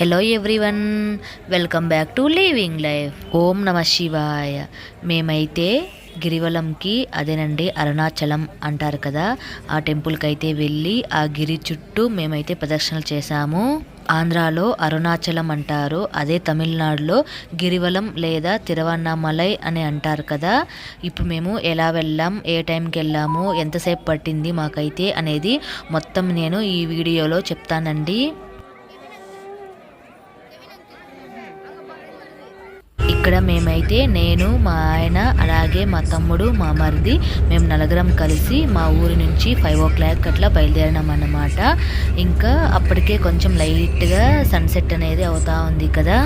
Hello everyone welcome back to living life ఓం నమ శివాయ. మేమైతే గిరివలంకి అదేనండి అరుణాచలం అంటారు కదా. ఆ టెంపుల్కి అయితే వెళ్ళి ఆ గిరి చుట్టూ మేమైతే ప్రదక్షిణలు చేశాము. ఆంధ్రాలో అరుణాచలం అంటారు. అదే తమిళనాడులో గిరివలం లేదా తిరువన్నామలై అని అంటారు కదా. ఇప్పుడు మేము ఎలా వెళ్ళాం ఏ టైంకి వెళ్ళాము ఎంతసేపు పట్టింది మాకైతే అనేది మొత్తం నేను ఈ వీడియోలో చెప్తానండి. ఇక్కడ మేమైతే నేను మా ఆయన అలాగే మా తమ్ముడు మా మరిది మేము నలుగురం కలిసి మా ఊరి నుంచి ఫైవ్ ఓ క్లాక్ అట్లా బయలుదేరినాం అన్నమాట. ఇంకా అప్పటికే కొంచెం లైట్గా సన్సెట్ అనేది అవుతా ఉంది కదా.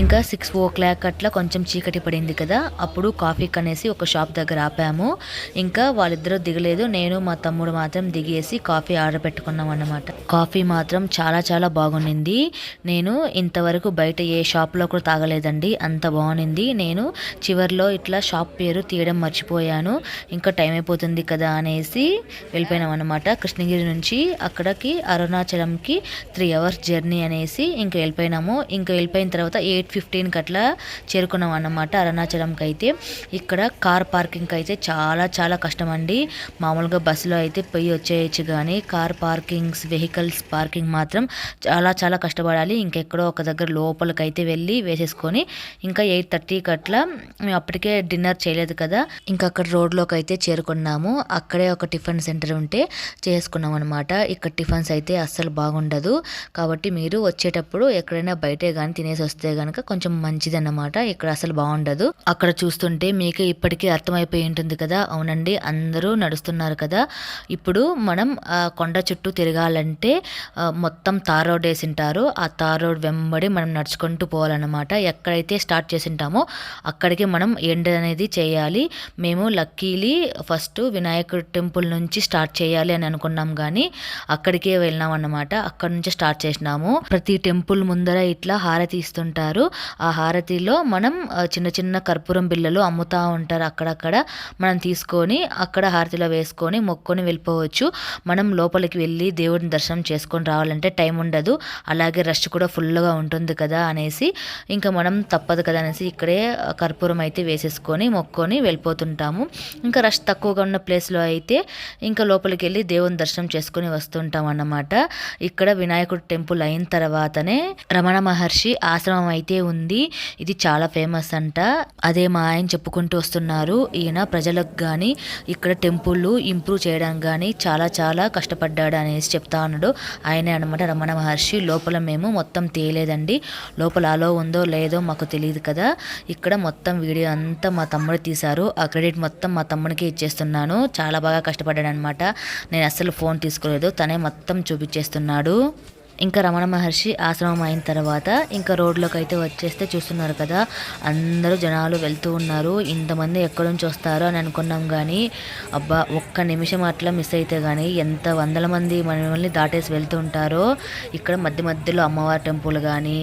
ఇంకా సిక్స్ ఓ క్లాక్ అట్లా కొంచెం చీకటి పడింది కదా అప్పుడు కాఫీ కనేసి ఒక షాప్ దగ్గర ఆపాము. ఇంకా వాళ్ళిద్దరూ దిగలేదు నేను మా తమ్ముడు మాత్రం దిగేసి కాఫీ ఆర్డర్ పెట్టుకున్నాం అన్నమాట. కాఫీ మాత్రం చాలా చాలా బాగుండింది. నేను ఇంతవరకు బయట ఏ షాప్లో కూడా తాగలేదండి అంత బాగుంది నేను చివరిలో ఇట్లా షాప్ పేరు తీయడం మర్చిపోయాను. ఇంకా టైం అయిపోతుంది కదా అనేసి వెళ్ళిపోయినాం అనమాట కృష్ణగిరి నుంచి అక్కడికి అరుణాచలంకి త్రీ అవర్స్ జర్నీ అనేసి ఇంకా వెళ్ళిపోయినాము. ఇంకా వెళ్ళిపోయిన తర్వాత ఎయిట్ ఫిఫ్టీన్కి అట్లా చేరుకున్నాం అన్నమాట అరుణాచలంకి అయితే ఇక్కడ కార్ పార్కింగ్కి అయితే చాలా చాలా కష్టం అండి మామూలుగా బస్సులో అయితే పోయి వచ్చేయచ్చు కానీ కార్ పార్కింగ్స్ వెహికల్స్ పార్కింగ్ మాత్రం చాలా చాలా కష్టపడాలి. ఇంకెక్కడో ఒక దగ్గర లోపలికి అయితే వెళ్ళి వేసేసుకొని ఇంకా ఎయిట్ థర్టీకి అట్లా మేము అప్పటికే డిన్నర్ చేయలేదు కదా. ఇంకా అక్కడ రోడ్లోకి అయితే చేరుకున్నాము. అక్కడే ఒక టిఫిన్ సెంటర్ ఉంటే చేసుకున్నాం అనమాట ఇక్కడ టిఫిన్స్ అయితే అస్సలు బాగుండదు. కాబట్టి మీరు వచ్చేటప్పుడు ఎక్కడైనా బయటే కానీ తినేసి వస్తే కనుక కొంచెం మంచిదన్నమాట. ఇక్కడ అసలు బాగుండదు. అక్కడ చూస్తుంటే మీకు ఇప్పటికీ అర్థమైపోయి ఉంటుంది కదా. అవునండి అందరూ నడుస్తున్నారు కదా. ఇప్పుడు మనం కొండ చుట్టూ తిరగాలంటే మొత్తం తార్ రోడ్ వేసింటారు. ఆ తార్ రోడ్ వెంబడి మనం నడుచుకుంటూ పోవాలన్నమాట. ఎక్కడైతే స్టార్ట్ చేసింటామో అక్కడికి మనం ఎండ్ అనేది చేయాలి. మేము లక్కీలీ ఫస్ట్ వినాయకుడి టెంపుల్ నుంచి స్టార్ట్ చేయాలి అని అనుకున్నాం కానీ అక్కడికే వెళ్ళినాం అన్నమాట అక్కడ నుంచి స్టార్ట్ చేసినాము. ప్రతి టెంపుల్ ముందర ఇట్లా హారతి ఇస్తుంటారు. ఆ హారతిలో మనం చిన్న చిన్న కర్పూరం బిళ్ళలు అమ్ముతా ఉంటారు అక్కడక్కడ. మనం తీసుకొని అక్కడ హారతిలో వేసుకొని మొక్కొని వెళ్ళిపోవచ్చు. మనం లోపలికి వెళ్ళి దేవుడిని దర్శనం చేసుకొని రావాలంటే టైం ఉండదు. అలాగే రష్ కూడా ఫుల్గా ఉంటుంది కదా అనేసి. ఇంకా మనం తప్పదు కదా అనేసి ఇక్కడే కర్పూరం అయితే వేసేసుకొని మొక్కొని వెళ్ళిపోతుంటాము. ఇంకా రష్ తక్కువగా ఉన్న ప్లేస్లో అయితే ఇంకా లోపలికి వెళ్ళి దేవుని దర్శనం చేసుకొని వస్తుంటాం అన్నమాట. ఇక్కడ వినాయకుడు టెంపుల్ అయిన తర్వాతనే రమణ మహర్షి ఆశ్రమం అయితే అయితే ఉంది. ఇది చాలా ఫేమస్ అంట. అదే మా ఆయన చెప్పుకుంటూ వస్తున్నారు. ఈయన ప్రజలకు కానీ ఇక్కడ టెంపుల్ ఇంప్రూవ్ చేయడానికి కానీ చాలా చాలా కష్టపడ్డాడు అనేసి చెప్తా ఉన్నాడు. ఆయనే అనమాట రమణ మహర్షి. లోపల మేము మొత్తం తేలేదండి. లోపల అలో ఉందో లేదో మాకు తెలియదు కదా. ఇక్కడ మొత్తం వీడియో అంతా మా తమ్ముడు తీశారు. ఆ క్రెడిట్ మొత్తం మా తమ్ముడికి ఇచ్చేస్తున్నాను. చాలా బాగా కష్టపడ్డాడు అనమాట నేను అస్సలు ఫోన్ తీసుకోలేదు. తనే మొత్తం చూపించేస్తున్నాడు. ఇంకా రమణ మహర్షి ఆశ్రమం అయిన తర్వాత ఇంకా రోడ్లోకి అయితే వచ్చేస్తే చూస్తున్నారు కదా అందరూ జనాలు వెళ్తూ ఉన్నారు. ఇంతమంది ఎక్కడి నుంచి వస్తారో అని అనుకున్నాం కానీ అబ్బా ఒక్క నిమిషం అట్లా మిస్ అయితే కానీ ఎంత వందల మంది మనల్ని దాటేసి వెళ్తూ ఉంటారో. ఇక్కడ మధ్య మధ్యలో అమ్మవారి టెంపుల్ కానీ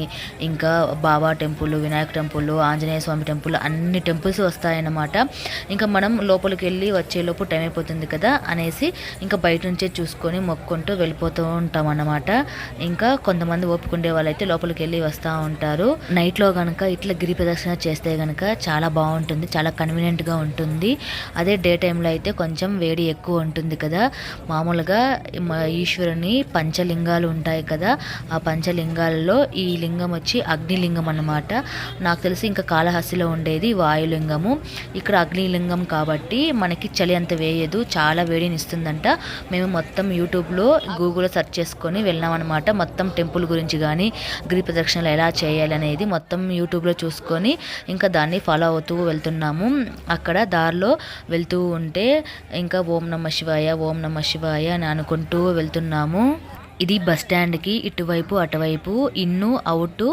ఇంకా Baba temple Vinayaka temple Anjaneya Swamy temple అన్ని టెంపుల్స్ వస్తాయన్నమాట. ఇంకా మనం లోపలికి వెళ్ళి వచ్చేలోపు టైం అయిపోతుంది కదా అనేసి ఇంకా బయట నుంచే చూసుకొని మొక్కుంటూ వెళ్ళిపోతూ ఉంటాం అన్నమాట ఇంకా కొంతమంది ఓపుకుండే వాళ్ళైతే లోపలికి వెళ్ళి వస్తూ ఉంటారు. నైట్లో కనుక ఇట్లా గిరి ప్రదక్షిణ చేస్తే కనుక చాలా బాగుంటుంది చాలా కన్వీనియంట్గా ఉంటుంది. అదే డే టైంలో అయితే కొంచెం వేడి ఎక్కువ ఉంటుంది కదా. మామూలుగా ఈశ్వరుని పంచలింగాలు ఉంటాయి కదా. ఆ పంచలింగాలలో ఈ లింగం వచ్చి అగ్నిలింగం అన్నమాట. నాకు తెలిసి ఇంకా కాళహస్తిలో ఉండేది వాయులింగము. ఇక్కడ అగ్నిలింగం కాబట్టి మనకి చలి అంత వేయదు చాలా వేడిని ఇస్తుందంట మేము మొత్తం యూట్యూబ్లో గూగుల్లో సెర్చ్ చేసుకొని వెళ్ళాం అనమాట మొత్తం టెంపుల్ గురించి కానీ గిరి ప్రదక్షిణలు ఎలా చేయాలి అనేది మొత్తం యూట్యూబ్లో చూసుకొని ఇంకా దాన్ని ఫాలో అవుతూ వెళ్తున్నాము. అక్కడ దారిలో వెళ్తూ ఉంటే ఇంకా ఓం నమ శివాయ ఓం నమ శివాయ అని అనుకుంటూ వెళ్తున్నాము. ఇది బస్ స్టాండ్కి ఇటువైపు అటువైపు ఇన్ను అవుట్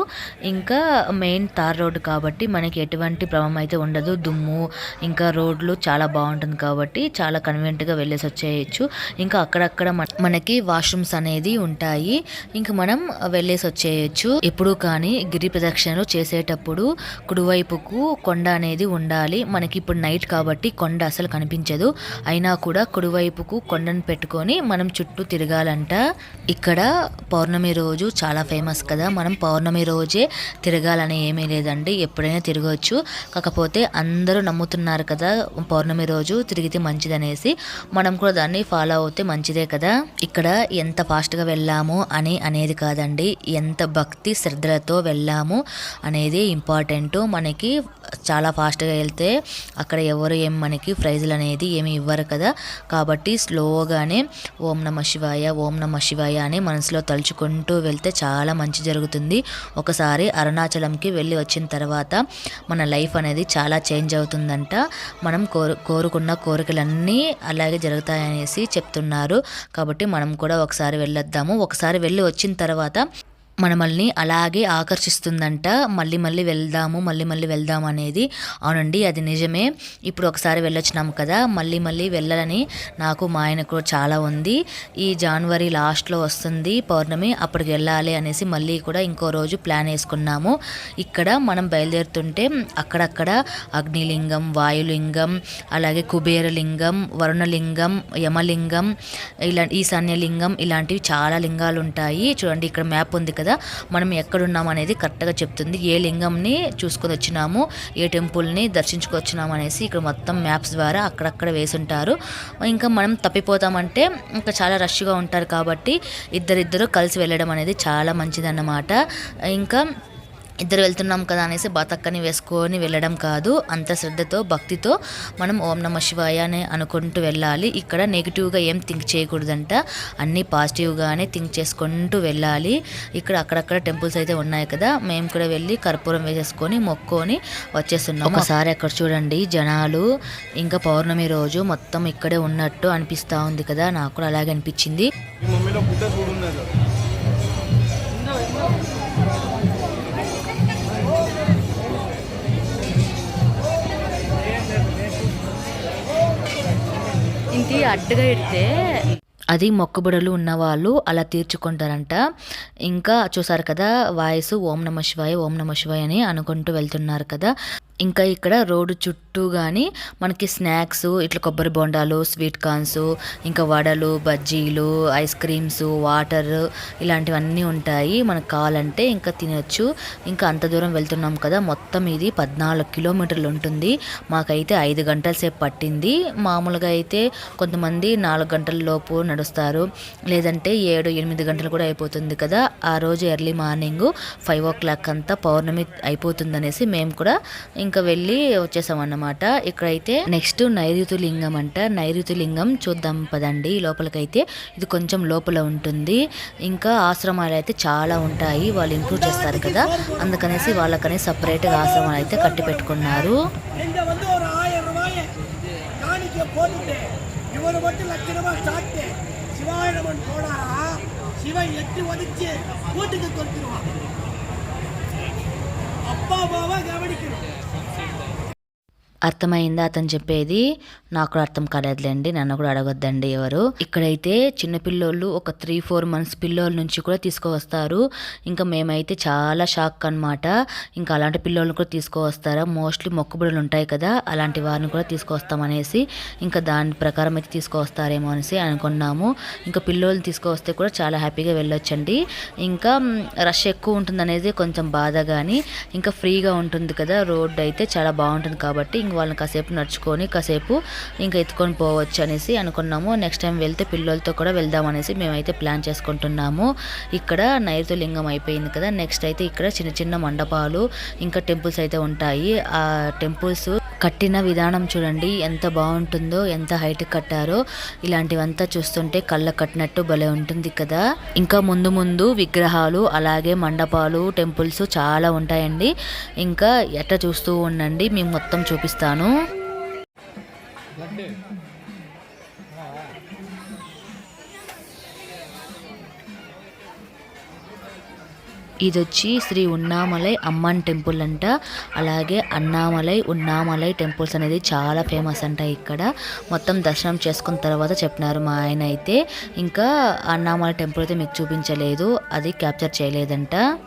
ఇంకా మెయిన్ తార్ రోడ్డు కాబట్టి మనకి ఎటువంటి ప్రభావం అయితే ఉండదు. దుమ్ము ఇంకా రోడ్లు చాలా బాగుంటుంది కాబట్టి చాలా కన్వీనియంట్గా వెళ్ళేసి వచ్చేయచ్చు. ఇంకా అక్కడక్కడ మనకి వాష్రూమ్స్ అనేది ఉంటాయి. ఇంకా మనం వెళ్ళేసి వచ్చేయచ్చు. ఎప్పుడు కానీ గిరి ప్రదక్షిణలు చేసేటప్పుడు కుడివైపుకు కొండ అనేది ఉండాలి. మనకి ఇప్పుడు నైట్ కాబట్టి కొండ అసలు కనిపించదు. అయినా కూడా కుడివైపుకు కొండను పెట్టుకొని మనం చుట్టూ తిరగాలంట. ఇక్కడ పౌర్ణమి రోజు చాలా ఫేమస్ కదా. మనం పౌర్ణమి రోజే తిరగాలని ఏమీ లేదండి. ఎప్పుడైనా తిరగవచ్చు కాకపోతే అందరూ నమ్ముతున్నారు కదా పౌర్ణమి రోజు తిరిగితే మంచిదనేసి. మనం కూడా దాన్ని ఫాలో అవుతే మంచిదే కదా. ఇక్కడ ఎంత ఫాస్ట్గా వెళ్ళాము అని అనేది కాదండి. ఎంత భక్తి శ్రద్ధలతో వెళ్ళాము అనేది ఇంపార్టెంట్ మనకి చాలా ఫాస్ట్గా వెళ్తే అక్కడ ఎవరు ఏం మనకి ప్రైజులు అనేది ఏమి ఇవ్వరు కదా. కాబట్టి స్లోగానే ఓం నమ శివాయ ఓం నమ శివాయ అని మనసులో తలుచుకుంటూ వెళ్తే చాలా మంచి జరుగుతుంది. ఒకసారి అరుణాచలంకి వెళ్ళి వచ్చిన తర్వాత మన లైఫ్ అనేది చాలా చేంజ్ అవుతుందంట. మనం కోరు కోరుకున్న కోరికలన్నీ అలాగే జరుగుతాయనేసి చెప్తున్నారు. కాబట్టి మనం కూడా ఒకసారి వెళ్ళొద్దాము. ఒకసారి వెళ్ళి వచ్చిన తర్వాత మనమల్ని అలాగే ఆకర్షిస్తుందంట. మళ్ళీ మళ్ళీ వెళ్దాము మళ్ళీ మళ్ళీ వెళ్దాము అనేది. అవునండి అది నిజమే. ఇప్పుడు ఒకసారి వెళ్ళొచ్చినాము కదా మళ్ళీ మళ్ళీ వెళ్ళాలని నాకు మా ఆయనకు చాలా ఉంది. ఈ జనవరి లాస్ట్లో వస్తుంది పౌర్ణమి అప్పటికి వెళ్ళాలి అనేసి మళ్ళీ కూడా ఇంకో రోజు ప్లాన్ వేసుకున్నాము. ఇక్కడ మనం బయలుదేరుతుంటే అక్కడక్కడ అగ్నిలింగం వాయులింగం అలాగే కుబేరలింగం వరుణలింగం యమలింగం ఇలా ఈశాన్యలింగం ఇలాంటివి చాలా లింగాలు ఉంటాయి చూడండి ఇక్కడ మ్యాప్ ఉంది కదా మనం ఎక్కడున్నాం అనేది కరెక్ట్గా చెప్తుంది. ఏ లింగంని చూసుకొని వచ్చినాము ఏ టెంపుల్ని దర్శించుకొచ్చినాము అనేసి ఇక్కడ మొత్తం మ్యాప్స్ ద్వారా అక్కడక్కడ వేసుంటారు. ఇంకా మనం తప్పిపోతామంటే ఇంకా చాలా రష్గా ఉంటారు కాబట్టి ఇద్దరిద్దరు కలిసి వెళ్ళడం అనేది చాలా మంచిదన్నమాట. ఇంకా ఇద్దరు వెళ్తున్నాం కదా అనేసి బతక్కని వేసుకొని వెళ్ళడం కాదు. అంత శ్రద్ధతో భక్తితో మనం ఓం నమ శివాయ అని అనుకుంటూ వెళ్ళాలి. ఇక్కడ నెగిటివ్గా ఏం థింక్ చేయకూడదంట. అన్నీ పాజిటివ్గానే థింక్ చేసుకుంటూ వెళ్ళాలి. ఇక్కడ అక్కడక్కడ టెంపుల్స్ అయితే ఉన్నాయి కదా. మేము కూడా వెళ్ళి కర్పూరం వేసేసుకొని మొక్కొని వచ్చేస్తున్నాం ఒకసారి అక్కడ చూడండి జనాలు. ఇంకా పౌర్ణమి రోజు మొత్తం ఇక్కడే ఉన్నట్టు అనిపిస్తూ ఉంది కదా. నాకు కూడా అలాగే అనిపించింది. మీ అడ్డుగా ఇడితే అది మొక్కుబడులు ఉన్నవాళ్ళు అలా తీర్చుకుంటారంట. ఇంకా చూసారు కదా వాయిస్ ఓం నమ శివాయ ఓం నమ శివాయ అని అనుకుంటూ వెళ్తున్నారు కదా. ఇంకా ఇక్కడ రోడ్డు చుట్టూ కానీ మనకి స్నాక్స్ ఇట్లా కొబ్బరి బొండాలు స్వీట్ కార్న్స్ ఇంకా వడలు బజ్జీలు ఐస్ క్రీమ్స్ వాటర్ ఇలాంటివన్నీ ఉంటాయి. మనకు కావాలంటే ఇంకా తినొచ్చు. ఇంకా అంత దూరం వెళ్తున్నాం కదా మొత్తం ఇది పద్నాలుగు కిలోమీటర్లు ఉంటుంది. మాకైతే ఐదు గంటల సేపు పట్టింది. మామూలుగా అయితే కొంతమంది నాలుగు గంటల లోపు నడుస్తారు. లేదంటే ఏడు ఎనిమిది గంటలు కూడా అయిపోతుంది కదా. ఆ రోజు early morning five o'clock అంతా పౌర్ణమి అయిపోతుందనేసి మేము కూడా ఇంకా వెళ్ళి వచ్చేసామన్నమాట. ఇక్కడైతే నెక్స్ట్ నైరుతి లింగం అంట. నైరుతి లింగం చూద్దాం పదండి. లోపలికైతే ఇది కొంచెం లోపల ఉంటుంది. ఇంకా ఆశ్రమాలు అయితే చాలా ఉంటాయి. వాళ్ళు ఇంప్రూవ్ చేస్తారు కదా. అందుకనేసి వాళ్ళకనే సపరేట్గా ఆశ్రమాలు అయితే కట్టి పెట్టుకున్నారు ಅಪ್ಪ బాబా గమనికి అర్థమైందా అతను చెప్పేది? నాకు కూడా అర్థం కాలేదులేండి నన్ను కూడా అడగొద్దండి ఎవరు. ఇక్కడైతే చిన్న పిల్లోళ్ళు ఒక త్రీ ఫోర్ మంత్స్ పిల్లోల నుంచి కూడా తీసుకువస్తారు. ఇంకా మేమైతే చాలా షాక్ అన్నమాట. ఇంకా అలాంటి పిల్లోళ్ళని కూడా తీసుకువస్తారా? మోస్ట్లీ మొక్కుబడులు ఉంటాయి కదా అలాంటి వారిని కూడా తీసుకువస్తామనేసి ఇంకా దాని ప్రకారం అయితే తీసుకువస్తారేమో అనేసి అనుకున్నాము. ఇంకా పిల్లోళ్ళు తీసుకువస్తే కూడా చాలా హ్యాపీగా వెళ్ళొచ్చండి. ఇంకా రష్ ఎక్కువ ఉంటుంది అనేది కొంచెం బాధ కానీ ఇంకా ఫ్రీగా ఉంటుంది కదా రోడ్ అయితే చాలా బాగుంటుంది కాబట్టి ఇంక వాళ్ళని కాసేపు నడుచుకొని కాసేపు ఇంకా ఎత్తుకొని పోవచ్చు అనేసి అనుకున్నాము. నెక్స్ట్ టైం వెళ్తే పిల్లలతో కూడా వెళ్దాం అనేసి మేమైతే ప్లాన్ చేసుకుంటున్నాము. ఇక్కడ నైరుతి లింగం అయిపోయింది కదా నెక్స్ట్ అయితే ఇక్కడ చిన్న చిన్న మండపాలు ఇంకా టెంపుల్స్ అయితే ఉంటాయి. ఆ టెంపుల్స్ కట్టిన విధానం చూడండి ఎంత బాగుంటుందో ఎంత హైట్ కట్టారో. ఇలాంటివంతా చూస్తుంటే కళ్ళ కట్టినట్టు భలే ఉంటుంది కదా. ఇంకా ముందు ముందు విగ్రహాలు అలాగే మండపాలు టెంపుల్స్ చాలా ఉంటాయండి. ఇంకా ఎట్ట చూస్తూ ఉండండి మేము మొత్తం చూపిస్తాను. ఇది వచ్చి శ్రీ ఉన్నామలై అమ్మన్ టెంపుల్ అంట. అలాగే అన్నామలై ఉన్నామలై టెంపుల్స్ అనేది చాలా ఫేమస్ అంట ఇక్కడ. మొత్తం దర్శనం చేసుకున్న తర్వాత చెప్పినారు మా ఆయన అయితే. ఇంకా అన్నామలై టెంపుల్ అయితే మీకు చూపించలేదు. అది క్యాప్చర్ చేయలేదంట.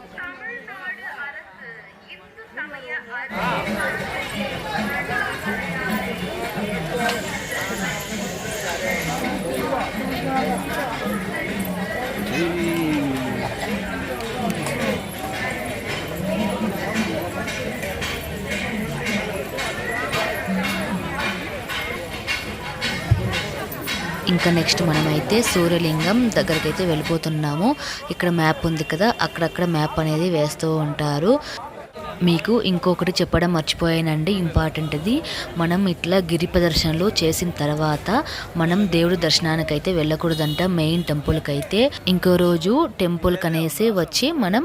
ఇంకా నెక్స్ట్ మనమైతే సూర్యలింగం దగ్గరకైతే వెళ్ళిపోతున్నాము. ఇక్కడ మ్యాప్ ఉంది కదా అక్కడక్కడ మ్యాప్ అనేది వేస్తూ ఉంటారు. మీకు ఇంకొకటి చెప్పడం మర్చిపోయానండి. ఇంపార్టెంట్ది. మనం ఇట్లా గిరి ప్రదర్శనలు చేసిన తర్వాత మనం దేవుడి దర్శనానికి అయితే వెళ్ళకూడదంట మెయిన్ టెంపుల్కి అయితే ఇంకో రోజు టెంపుల్కి అనేసి వచ్చి మనం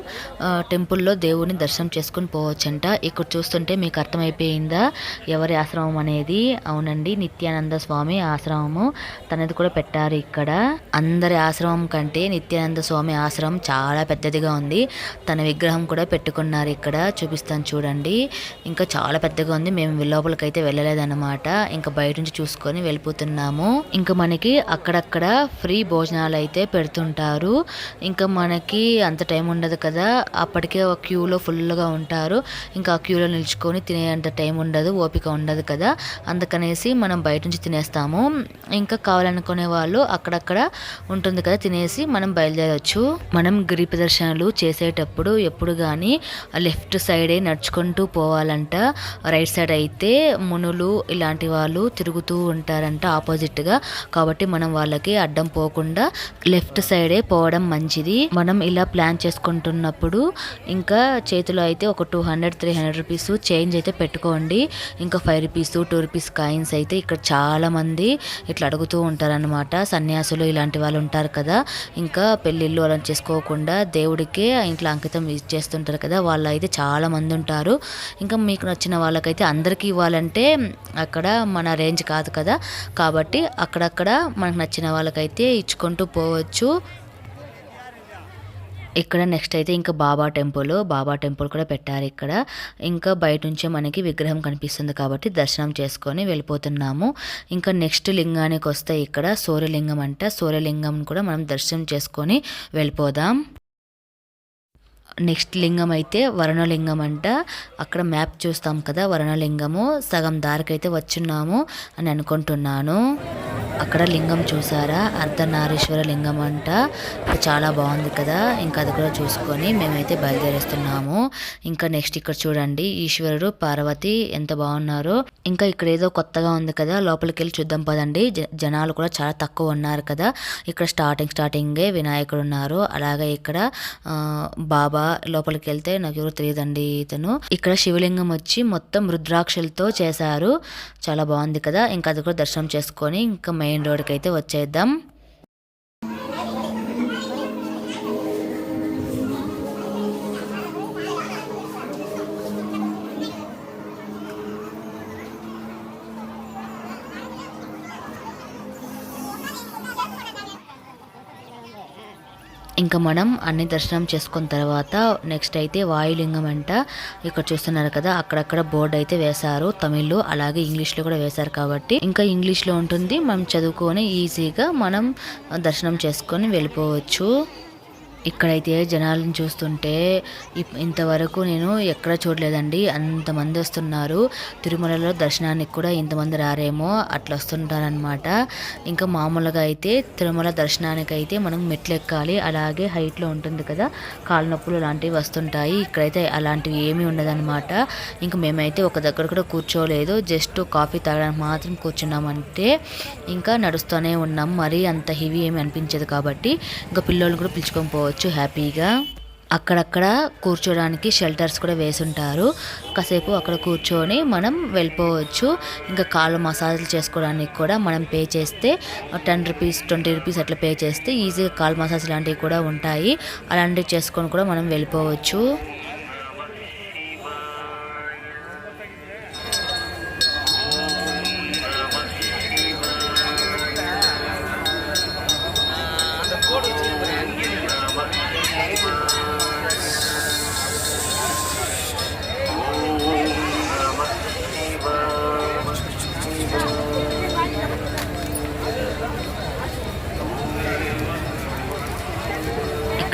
టెంపుల్లో దేవుడిని దర్శనం చేసుకుని పోవచ్చంట. ఇక్కడ చూస్తుంటే మీకు అర్థమైపోయిందా? ఎవరి ఆశ్రమం అనేది? అవునండి నిత్యానంద స్వామి ఆశ్రమము. తనది కూడా పెట్టారు ఇక్కడ. అందరి ఆశ్రమం కంటే నిత్యానంద స్వామి ఆశ్రమం చాలా పెద్దదిగా ఉంది. తన విగ్రహం కూడా పెట్టుకున్నారు ఇక్కడ. చూపిస్తాను చూడండి. ఇంకా చాలా పెద్దగా ఉంది. మేము లోపలికైతే వెళ్ళలేదన్నమాట. ఇంకా బయట నుంచి చూసుకొని వెళ్ళిపోతున్నాము. ఇంకా మనకి అక్కడక్కడ ఫ్రీ భోజనాలు అయితే పెడుతుంటారు. ఇంకా మనకి అంత టైం ఉండదు కదా. అప్పటికే ఒక క్యూలో ఫుల్గా ఉంటారు. ఇంకా ఆ క్యూలో నిల్చుకొని తినేంత టైం ఉండదు. ఓపిక ఉండదు కదా. అందుకనేసి మనం బయట నుంచి తినేస్తాము. ఇంకా కావాలనుకునే వాళ్ళు అక్కడక్కడ ఉంటుంది కదా. తినేసి మనం బయలుదేరవచ్చు మనం గిరి ప్రదర్శనలు చేసేటప్పుడు ఎప్పుడు కానీ లెఫ్ట్ సైడే నడుచుకుంటూ పోవాలంట. రైట్ సైడ్ అయితే మునులు ఇలాంటి వాళ్ళు తిరుగుతూ ఉంటారంట ఆపోజిట్గా. కాబట్టి మనం వాళ్ళకి అడ్డం పోకుండా లెఫ్ట్ సైడే పోవడం మంచిది. మనం ఇలా ప్లాన్ చేసుకుంటున్నప్పుడు ఇంకా చేతిలో అయితే ఒక two hundred three hundred rupees change అయితే పెట్టుకోండి. ఇంకా five rupees two rupees coins అయితే ఇక్కడ చాలా మంది ఇట్లా అడుగుతూ ఉంటారన్నమాట. సన్యాసులు ఇలాంటి వాళ్ళు ఉంటారు కదా. ఇంకా పెళ్ళిళ్ళు అలా చేసుకోకుండా దేవుడికే ఇంట్లో అంకితం చేస్తుంటారు కదా. వాళ్ళు అయితే చాలా మంది ఉంటారు ఇంకా మీకు నచ్చిన వాళ్ళకైతే అందరికీ ఇవ్వాలంటే అక్కడ మన రేంజ్ కాదు కదా. కాబట్టి అక్కడక్కడ మనకు నచ్చిన వాళ్ళకైతే ఇచ్చుకుంటూ పోవచ్చు. ఇక్కడ నెక్స్ట్ అయితే ఇంకా బాబా టెంపుల్ బాబా టెంపుల్ కూడా పెట్టారు ఇక్కడ. ఇంకా బయట నుంచే మనకి విగ్రహం కనిపిస్తుంది కాబట్టి దర్శనం చేసుకొని వెళ్ళిపోతున్నాము. ఇంకా నెక్స్ట్ లింగానికి వస్తే ఇక్కడ సూర్యలింగం అంట. సూర్యలింగం కూడా మనం దర్శనం చేసుకొని వెళ్ళిపోదాం. నెక్స్ట్ లింగం అయితే వరుణలింగం అంట. అక్కడ మ్యాప్ చూస్తాం కదా వరుణలింగము. సగం దారికైతే వచ్చున్నాము అని అనుకుంటున్నాను. అక్కడ లింగం చూసారా? అర్ధనారీశ్వర లింగం అంట. చాలా బాగుంది కదా. ఇంకా అది కూడా చూసుకొని మేమైతే బయలుదేరేస్తున్నాము. ఇంకా నెక్స్ట్ ఇక్కడ చూడండి ఈశ్వరుడు పార్వతి ఎంత బాగున్నారో. ఇంకా ఇక్కడ ఏదో కొత్తగా ఉంది కదా లోపలికి వెళ్ళి చూద్దాం పదండి. జ- జనాలు కూడా చాలా తక్కువ ఉన్నారు కదా. ఇక్కడ స్టార్టింగ్ స్టార్టింగే వినాయకుడు ఉన్నారు. అలాగే ఇక్కడ బాబా లోపలికి వెళ్తే నాకు ఎవరు తెలియదండి ఇతను. ఇక్కడ శివలింగం వచ్చి మొత్తం రుద్రాక్షలతో చేశారు. చాలా బాగుంది కదా. ఇంకా అది కూడా దర్శనం చేసుకొని ఇంకా మెయిన్ రోడ్కి అయితే వచ్చేద్దాం. ఇంకా మనం అన్ని దర్శనం చేసుకున్న తర్వాత నెక్స్ట్ అయితే వాయులింగం అంట. ఇక్కడ చూస్తున్నారు కదా అక్కడక్కడ బోర్డు అయితే వేశారు తమిళ్ళో అలాగే ఇంగ్లీష్లో కూడా వేశారు కాబట్టి. ఇంకా ఇంగ్లీష్లో ఉంటుంది మనం చదువుకొని ఈజీగా మనం దర్శనం చేసుకొని వెళ్ళిపోవచ్చు. ఇక్కడైతే జనాలను చూస్తుంటే ఇప్- ఇంతవరకు నేను ఎక్కడ చూడలేదండి. అంతమంది వస్తున్నారు. తిరుమలలో దర్శనానికి కూడా ఇంతమంది రారేమో అట్లా వస్తుంటారనమాట ఇంకా మామూలుగా అయితే తిరుమల దర్శనానికి అయితే మనం మెట్లు ఎక్కాలి అలాగే హైట్లో ఉంటుంది కదా కాళ్ళ నొప్పులు లాంటివి వస్తుంటాయి. ఇక్కడైతే అలాంటివి ఏమీ ఉండదన్నమాట. ఇంకా మేమైతే ఒక దగ్గర కూడా కూర్చోలేదు. జస్ట్ కాఫీ తాగడానికి మాత్రం కూర్చున్నామంటే ఇంకా నడుస్తూనే ఉన్నాం. మరీ అంత హెవీ ఏమి అనిపించదు కాబట్టి ఇంకా పిల్లలు కూడా పిలుచుకొని పోవచ్చు. హ్యాపీగా అక్కడక్కడ కూర్చోడానికి షెల్టర్స్ కూడా వేసుంటారు. కాసేపు అక్కడ కూర్చొని మనం వెళ్ళిపోవచ్చు. ఇంకా కాళ్ళు మసాజ్లు చేసుకోవడానికి కూడా మనం పే చేస్తే టెన్ రూపీస్ ట్వంటీ రూపీస్ అట్లా పే చేస్తే ఈజీగా కాళ్ళు మసాజ్ లాంటివి కూడా ఉంటాయి. అలాంటివి చేసుకొని కూడా మనం వెళ్ళిపోవచ్చు.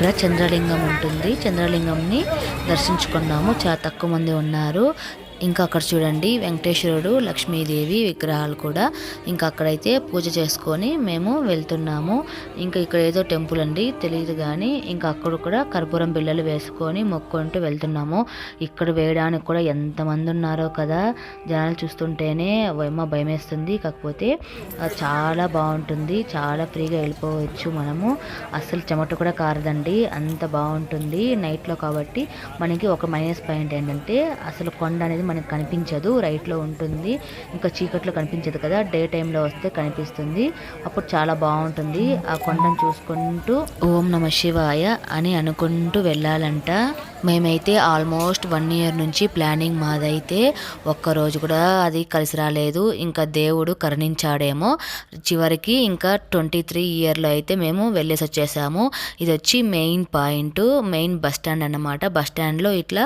ఇక్కడ చంద్రలింగం ఉంటుంది. చంద్రలింగంని దర్శించుకున్నాము. చాలా తక్కువ మంది ఉన్నారు. ఇంకా అక్కడ చూడండి వెంకటేశ్వరుడు లక్ష్మీదేవి విగ్రహాలు కూడా. ఇంకా అక్కడైతే పూజ చేసుకొని మేము వెళ్తున్నాము. ఇంకా ఇక్కడ ఏదో టెంపుల్ అండి తెలియదు కానీ ఇంకా అక్కడ కూడా కర్పూరం బిళ్ళలు వేసుకొని మొక్కుంటూ వెళ్తున్నాము. ఇక్కడ వేయడానికి కూడా ఎంతమంది ఉన్నారో కదా జనాలు చూస్తుంటేనే ఏమో భయం వేస్తుంది కాకపోతే చాలా బాగుంటుంది. చాలా ఫ్రీగా వెళ్ళిపోవచ్చు మనము. అస్సలు చెమట కూడా కారదండి. అంత బాగుంటుంది నైట్లో కాబట్టి మనకి ఒక మైనస్ పాయింట్ ఏంటంటే అసలు కొండ అనేది మనకి కనిపించదు రైట్లో ఉంటుంది. ఇంకా చీకట్లో కనిపించదు కదా డే టైంలో వస్తే కనిపిస్తుంది. అప్పుడు చాలా బాగుంటుంది. ఆ కొండను చూసుకుంటూ ఓం నమ శివాయ అని అనుకుంటూ వెళ్ళాలంట. మేమైతే ఆల్మోస్ట్ వన్ ఇయర్ నుంచి ప్లానింగ్ మాదైతే ఒక్కరోజు కూడా అది కలిసి రాలేదు. ఇంకా దేవుడు కరుణించాడేమో. చివరికి ఇంకా ట్వంటీ త్రీ ఇయర్లో అయితే మేము వెళ్ళేసి వచ్చేసాము. ఇది వచ్చి main point main bus stand అన్నమాట. బస్ స్టాండ్లో ఇట్లా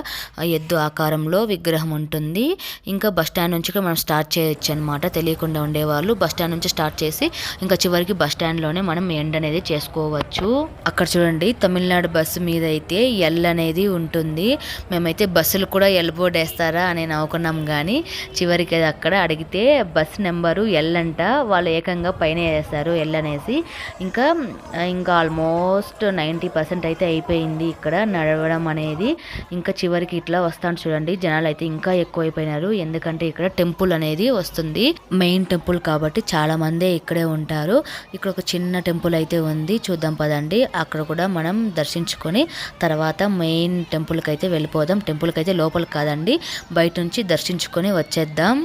ఎద్దు ఆకారంలో విగ్రహం ఉంటుంది. ఇంకా బస్ స్టాండ్ నుంచి కూడా మనం స్టార్ట్ చేయొచ్చు అనమాట తెలియకుండా ఉండేవాళ్ళు బస్ స్టాండ్ నుంచి స్టార్ట్ చేసి ఇంకా చివరికి బస్ స్టాండ్లోనే మనం ఎండ్ అనేది చేసుకోవచ్చు. అక్కడ చూడండి తమిళనాడు బస్సు మీద అయితే ఎల్ అనేది ఉంటుంది. మేమైతే బస్సులు కూడా ఎల్ బోర్డ్ వేస్తారా అని నవ్వుకున్నాం కానీ చివరికి అది అక్కడ అడిగితే బస్ నెంబరు ఎల్ అంట వాళ్ళు ఏకంగా పైన వేస్తారు ఎల్ అనేసి. ఇంకా ఇంకా ఆల్మోస్ట్ నైంటీ పర్సెంట్ అయితే అయిపోయింది ఇక్కడ నడవడం అనేది. ఇంకా చివరికి ఇట్లా వస్తాను చూడండి. జనాలు అయితే ఇంకా ఎక్కువ అయిపోయినారు ఎందుకంటే ఇక్కడ టెంపుల్ అనేది వస్తుంది. మెయిన్ టెంపుల్ కాబట్టి చాలా మందే ఇక్కడే ఉంటారు. ఇక్కడ ఒక చిన్న టెంపుల్ అయితే ఉంది. చూద్దాం పదండి. అక్కడ కూడా మనం దర్శించుకొని తర్వాత మెయిన్ టెంపుల్కి అయితే వెళ్ళిపోదాం. టెంపుల్కి అయితే లోపల కాదండి. బయట నుంచి దర్శించుకొని వచ్చేద్దాం.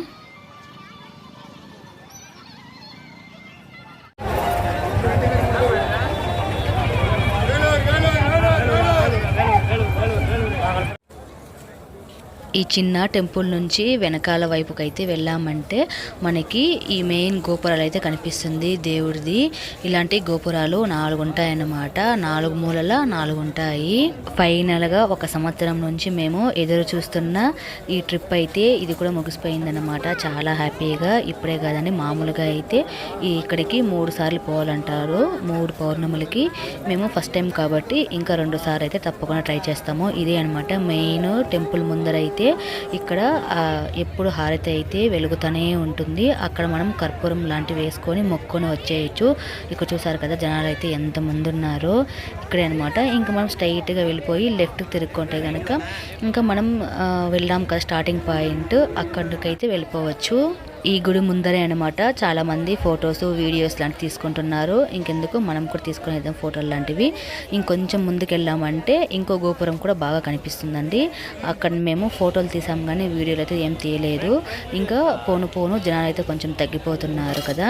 ఈ చిన్న టెంపుల్ నుంచి వెనకాల వైపుకి అయితే వెళ్ళామంటే మనకి ఈ మెయిన్ గోపురాలు అయితే కనిపిస్తుంది దేవుడిది. ఇలాంటి గోపురాలు నాలుగు ఉంటాయన్నమాట నాలుగు మూలల నాలుగు ఉంటాయి ఫైనల్గా ఒక సంవత్సరం నుంచి మేము ఎదురు చూస్తున్న ఈ ట్రిప్ అయితే ఇది కూడా ముగిసిపోయిందన్నమాట. చాలా హ్యాపీగా ఇప్పుడే కాదండి మామూలుగా అయితే ఈ ఇక్కడికి మూడు సార్లు పోవాలంటారు. మూడు పౌర్ణములకి మేము ఫస్ట్ టైం కాబట్టి ఇంకా రెండు సార్లు అయితే తప్పకుండా ట్రై చేస్తాము. ఇదే అనమాట మెయిన్ టెంపుల్ ముందర అయితే ఇక్కడ ఆ, ఎప్పుడు హారతి అయితే వెలుగుతూనే ఉంటుంది. అక్కడ మనం కర్పూరం లాంటివి వేసుకొని మొక్కుకొని వచ్చేయచ్చు. ఇక్కడ చూసారు కదా జనాలు అయితే ఎంత మంది ఉన్నారో ఇక్కడే అనమాట ఇంకా మనం స్ట్రైట్గా వెళ్ళిపోయి లెఫ్ట్ తిరుక్కుంటే కనుక ఇంకా మనం ఆ, వెళ్ళాం కదా స్టార్టింగ్ పాయింట్. అక్కడికైతే వెళ్ళిపోవచ్చు. ఈ గుడి ముందరే అనమాట చాలామంది ఫొటోస్ వీడియోస్ లాంటివి తీసుకుంటున్నారు. ఇంకెందుకు? మనం కూడా తీసుకునేద్దాం ఫోటోలు లాంటివి. ఇంకొంచెం ముందుకు వెళ్ళామంటే ఇంకో గోపురం కూడా బాగా కనిపిస్తుందండి. అక్కడ మేము ఫోటోలు తీసాం కానీ వీడియోలు అయితే ఏం తీయలేదు. ఇంకా పోను పోను జనాలు అయితే కొంచెం తగ్గిపోతున్నారు కదా.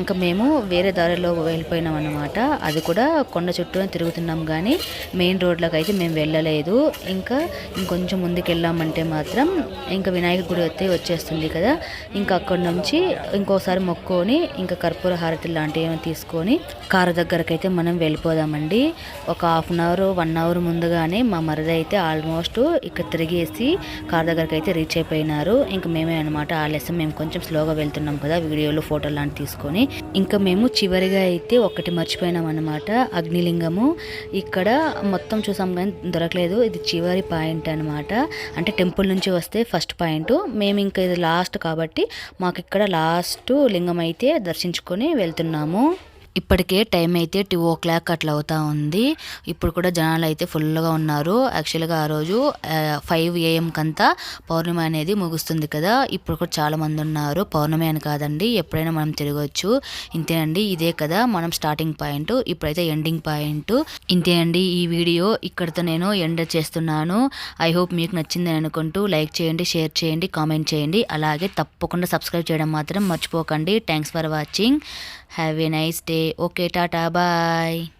ఇంకా మేము వేరే దారిలో వెళ్ళిపోయినాం అనమాట అది కూడా కొండ చుట్టూ తిరుగుతున్నాం కానీ మెయిన్ రోడ్లోకి అయితే మేము వెళ్ళలేదు. ఇంకా ఇంకొంచెం ముందుకు వెళ్ళామంటే మాత్రం ఇంకా వినాయక గుడి అయితే వచ్చేస్తుంది కదా. ఇంకా ఇక్కడ నుంచి ఇంకోసారి మొక్కుకొని ఇంకా కర్పూర హారతి లాంటివి తీసుకొని కారు దగ్గరకైతే మనం వెళ్ళిపోదామండి. ఒక half an hour one hour ముందుగానే మా మరిది అయితే ఆల్మోస్ట్ ఇక్కడ తిరిగేసి కారు దగ్గరకైతే రీచ్ అయిపోయినారు. ఇంకా మేమే అనమాట ఆలస్యం మేము కొంచెం స్లోగా వెళ్తున్నాం కదా వీడియోలు ఫోటోలు లాంటివి తీసుకొని. ఇంకా మేము చివరిగా అయితే ఒకటి మర్చిపోయినాం అనమాట అగ్నిలింగము. ఇక్కడ మొత్తం చూసాం కానీ దొరకలేదు ఇది చివరి పాయింట్ అనమాట అంటే టెంపుల్ నుంచి వస్తే ఫస్ట్ పాయింట్ మేము ఇంకా ఇది లాస్ట్ కాబట్టి మాకు ఇక్కడ లాస్ట్ లింగం అయితే దర్శించుకొని వెళ్తున్నాము. ఇప్పటికే టైం అయితే టూ ఓ క్లాక్ అట్లా అవుతా ఉంది. ఇప్పుడు కూడా జనాలు అయితే ఫుల్గా ఉన్నారు. యాక్చువల్గా ఆ రోజు ఫైవ్ ఏఎం కంతా పౌర్ణమి అనేది ముగుస్తుంది కదా. ఇప్పుడు కూడా చాలామంది ఉన్నారు. పౌర్ణమి అని కాదండి ఎప్పుడైనా మనం తిరగవచ్చు ఇంతేనండి ఇదే కదా మనం స్టార్టింగ్ పాయింట్ ఇప్పుడైతే ఎండింగ్ పాయింట్. ఇంతేనండి ఈ వీడియో ఇక్కడితో నేను ఎండ్ చేస్తున్నాను. ఐ హోప్ మీకు నచ్చిందని అనుకుంటూ లైక్ చేయండి షేర్ చేయండి కామెంట్ చేయండి. అలాగే తప్పకుండా సబ్స్క్రైబ్ చేయడం మాత్రం మర్చిపోకండి. Thanks for watching. Have a nice day. Okay, tata, bye.